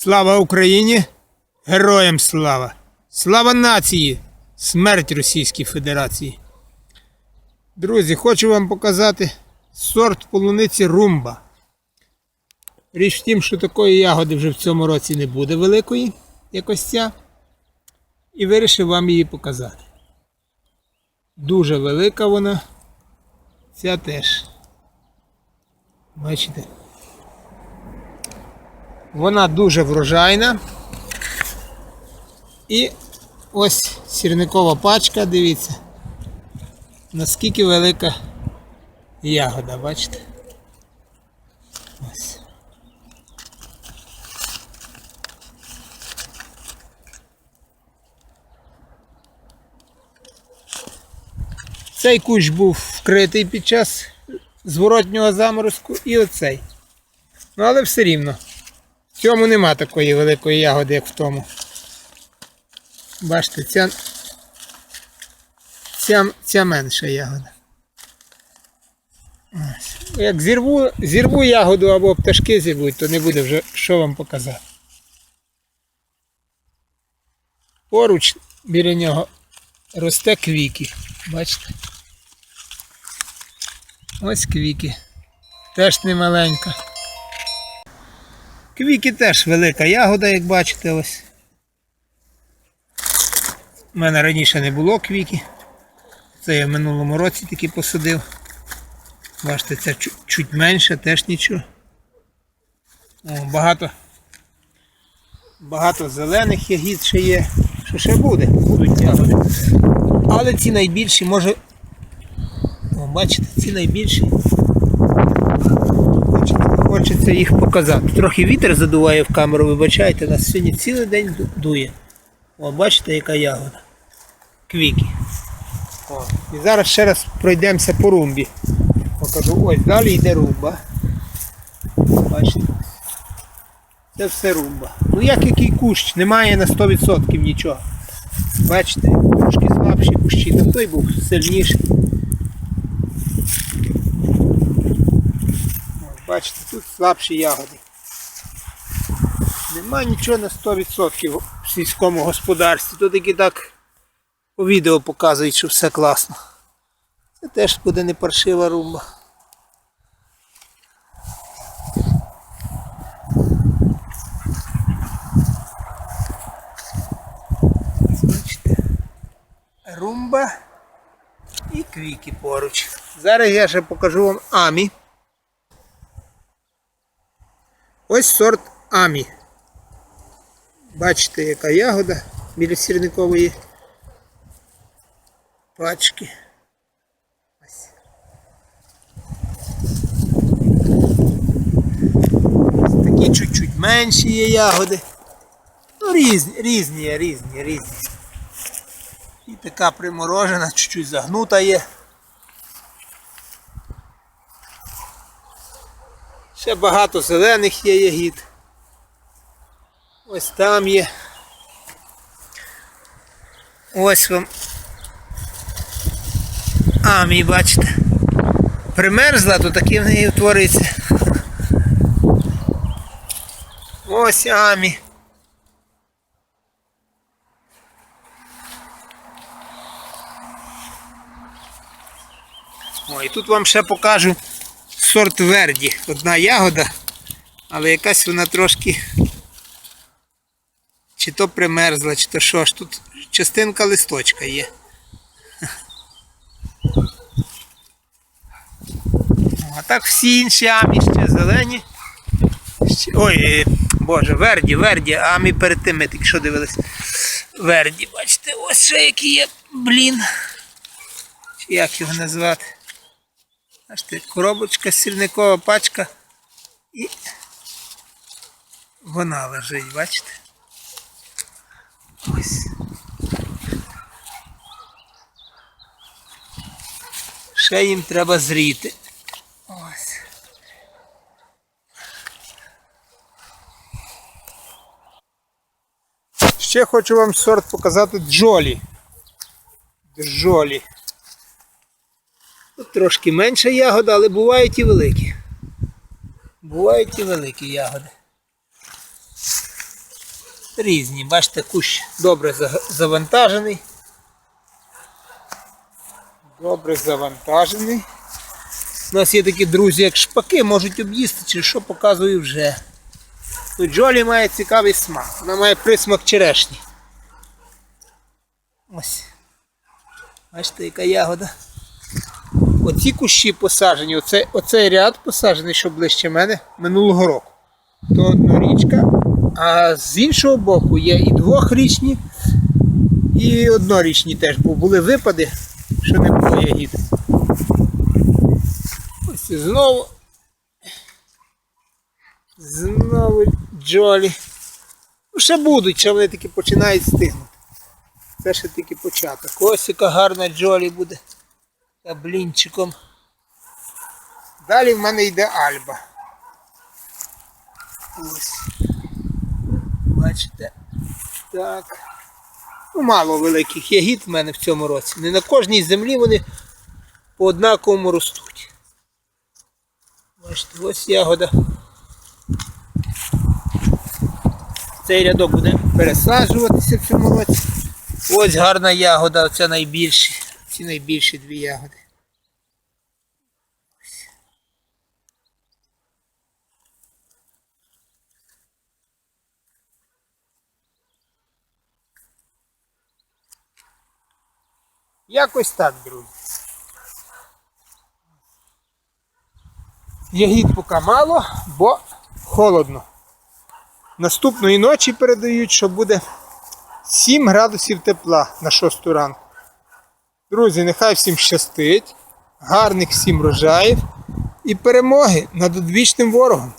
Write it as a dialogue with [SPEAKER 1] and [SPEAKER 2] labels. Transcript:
[SPEAKER 1] Слава Україні! Героям слава! Слава нації! Смерть Російській Федерації! Друзі, хочу вам показати сорт полуниці румба. Річ в тім, що такої ягоди вже в цьому році не буде великої, як ось ця. І вирішив вам її показати. Дуже велика вона. Ця теж. Бачите? Вона дуже врожайна. І ось сірникова пачка, дивіться. Наскільки велика ягода, бачите? Ось. Цей кущ був вкритий під час зворотнього заморозку і оцей. Ну але все рівно. В цьому нема такої великої ягоди, як в тому. Бачите, ця, ця, ця менша ягода. Ось. Як зірву, зірву ягоду або пташки зірвуть, то не буде вже що вам показати. Поруч біля нього росте квіки. Бачите? Ось квіки. Теж немаленька. Квіки теж велика ягода, як бачите, ось. У мене раніше не було квіки. Це я в минулому році таки посадив. Бачите, це чуть, менше, теж нічого. О, багато, багато зелених ягід ще є. Що ще буде? Будуть ягоди. Але ці найбільші, може. О, бачите, ці найбільші. Хочеться їх показати. Трохи вітер задуває в камеру, вибачайте, нас сьогодні цілий день дує. О, бачите, яка ягода. Квіки. О, і зараз ще раз пройдемося по румбі. Покажу, ось далі йде румба. Бачите? Це все румба. Ну як який кущ, немає на 100% нічого. Бачите, трошки слабші кущі, та той був сильніший. Бачите, тут слабші ягоди. Нема нічого на 100% в сільському господарстві. Тут тільки так по відео показують, що все класно. Це теж буде не паршива румба. Бачите? Румба і квіки поруч. Зараз я ще покажу вам амі. Ось сорт амі. Бачите, яка ягода біля сірникової пачки. Ось. Такі чуть-чуть менші є ягоди. Ну, різні, різні різні, різні. І така приморожена, чуть-чуть загнута є. Ще багато зелених є ягід. Ось там є. Ось вам. Амі, бачите. Примерзла, то такі в неї утвориться. Ось амі. О, і тут вам ще покажу сорт Верді. Одна ягода, але якась вона трошки чи то примерзла, чи то що ж. Тут частинка листочка є. А так всі інші амі ще зелені. Ще- Ой, е, боже, Верді, Верді, амі перед тим ми тільки що дивились. Верді, бачите, ось ще які є, блін. Як його назвати? Бачите, коробочка, сірникова пачка і вона лежить, бачите? Ось. Ще їм треба зріти. Ось. Ще хочу вам сорт показати джолі. Джолі. Тут трошки менша ягода, але бувають і великі. Бувають і великі ягоди. Різні. Бачите, кущ добре завантажений. Добре завантажений. У нас є такі друзі, як шпаки, можуть об'їсти, чи що показую вже. Ну, Джолі має цікавий смак. Вона має присмак черешні. Ось. Бачите, яка ягода. Оці кущі посаджені, оце, оцей ряд посаджений, що ближче мене, минулого року. То однорічка. А з іншого боку є і двохрічні, і однорічні теж, бо були випади, що не було ягід. Ось знову. Знову джолі. Ну, ще будуть, ще вони таки починають стигнути. Це ще тільки початок. Ось яка гарна джолі буде. Блінчиком. Далі в мене йде альба. Ось. Бачите? Так. Ну, мало великих ягід в мене в цьому році. Не на кожній землі вони по однаковому ростуть. Бачите, ось ягода. Цей рядок буде пересаджуватися в цьому році. Ось гарна ягода, оце найбільші. Ці найбільші дві ягоди. Якось так, друзі. Ягід поки мало, бо холодно. Наступної ночі передають, що буде 7 градусів тепла на 6 ранку. Друзі, нехай всім щастить, гарних всім рожаїв і перемоги над одвічним ворогом.